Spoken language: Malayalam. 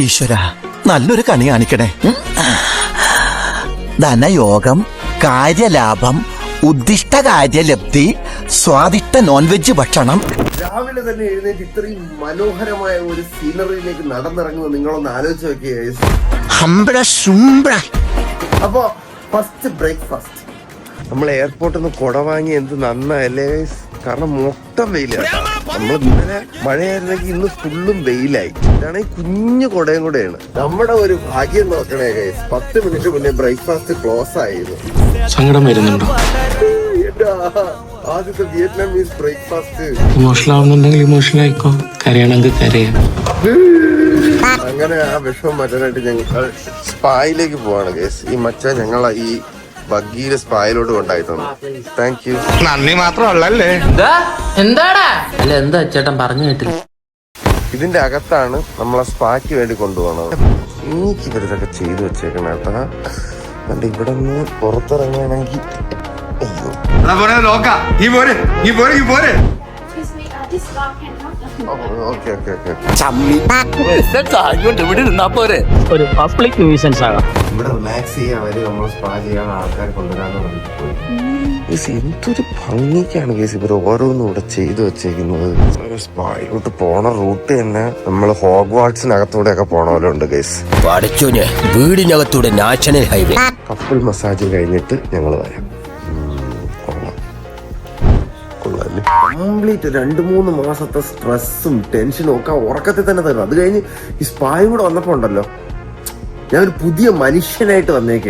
ഈശ്വര നല്ലൊരു കണി കാണിക്കണേ. ധനയോഗം കാര്യലാഭം ഉദ്ദിഷ്ട കാര്യലബ്ധി സ്വാദിഷ്ട നോൺ വെജ് ഭക്ഷണം. രാവിലെ തന്നെ എഴുന്നേറ്റ് ഇത്രയും മനോഹരമായ ഒരു സീനറിയിലേക്ക് നടന്നിറങ്ങുന്നത് നിങ്ങളൊന്ന് ആലോചിച്ച് നോക്കിയേ അപ്പോ ഫസ്റ്റ് ബ്രേക്ക്ഫാസ്റ്റ് നമ്മൾ എയർപോർട്ടിൽ നിന്ന് കുട വാങ്ങി എന്ത് guys? കാരണം മൊത്തം വെയിലാണ്. നമ്മൾ ഇന്നലെ മഴയായിരുന്നെങ്കിൽ ഇന്ന് ഫുള്ളും വെയിലായി. ഇതാണെങ്കിൽ കുഞ്ഞു കൊടയും കൂടെയാണ്. നമ്മുടെ ഒരു ഭാഗ്യം നോക്കണേ ഗൈസ് പത്ത് മിനിറ്റ് മുന്നേ ബ്രേക്ക്ഫാസ്റ്റ് ക്ലോസ് ആയിരുന്നു. സങ്കടം വരുന്നുണ്ടോ? ആദ്യത്തെ വിയറ്റ്നാമീസ് ബ്രേക്ക്ഫാസ്റ്റ് ഇമോഷണൽ ആവുന്നുണ്ടെങ്കിൽ ഇമോഷണൽ ആയിക്കോ. കരയണമെങ്കിൽ കരയാം. അങ്ങനെ ആ വിഷമം മാറ്റാനായിട്ട് ഞങ്ങൾ സ്പായിലേക്ക് പോവാണ് കേസ് ഈ മച്ച ഞങ്ങളെ ഈ ബഗ്ഗിയിലെ സ്പായിലോട്ട് കൊണ്ടായി തന്നു താങ്ക് യു നന്ദി മാത്രമല്ലേ എന്താ? എന്താടാ? അല്ല എന്താ ചേട്ടൻ പറഞ്ഞു കേട്ടില്ല? ഇതിന്റെ അകത്താണ് നമ്മളെ സ്പാക്ക് വേണ്ടി കൊണ്ടുപോകുന്നത് എനിക്ക് ഇവരിതൊക്കെ ചെയ്തു വെച്ചേക്കണ കേട്ടാ ഇവിടെ നിന്ന് പുറത്തിറങ്ങുകയാണെങ്കിൽ അയ്യോ. നോക്കാം ഈ പോരെ ഈ പോരെ ഈ പോരെ. This bar can help us. Okay okay okay ഒരു പബ്ലിക് ന്യൂസൻസ് ആകാം. ഇവിടെ റിലാക്സ് ചെയ്യാൻ നമ്മൾ സ്പാ ചെയ്യാൻ ആൾക്കാർ കൊണ്ടുവരാന്ന് പറഞ്ഞിട്ട് എന്തൊരു ഭംഗിക്കാണ് കേസ് ഇവർ ഓരോന്നും ഇവിടെ ചെയ്തു വെച്ചേക്കുന്നത്. സ്പായിലോട്ട് പോണ റൂട്ട് തന്നെ നമ്മൾ ഹോഗ്വാട്സിനകത്തൂടെ ഒക്കെ പോണ പോലെ ഉണ്ട് ഗൈസ്. പടച്ചോന് വീടിനകത്തൂടെ നാഷണൽ ഹൈവേ. കപ്പിൾ മസാജ് കഴിഞ്ഞിട്ട് ഞങ്ങൾ വരാം. കംപ്ലീറ്റ് രണ്ട് മൂന്ന് മാസത്തെ സ്ട്രെസ്സും ടെൻഷനും ഒക്കെ ഉറക്കത്തിൽ തന്നെ തരും അത് കഴിഞ്ഞ് ഈ സ്പായും കൂടെ വന്നപ്പോ ഉണ്ടല്ലോ ഞാനൊരു പുതിയ മനുഷ്യനായിട്ട് വന്നേക്കാണ്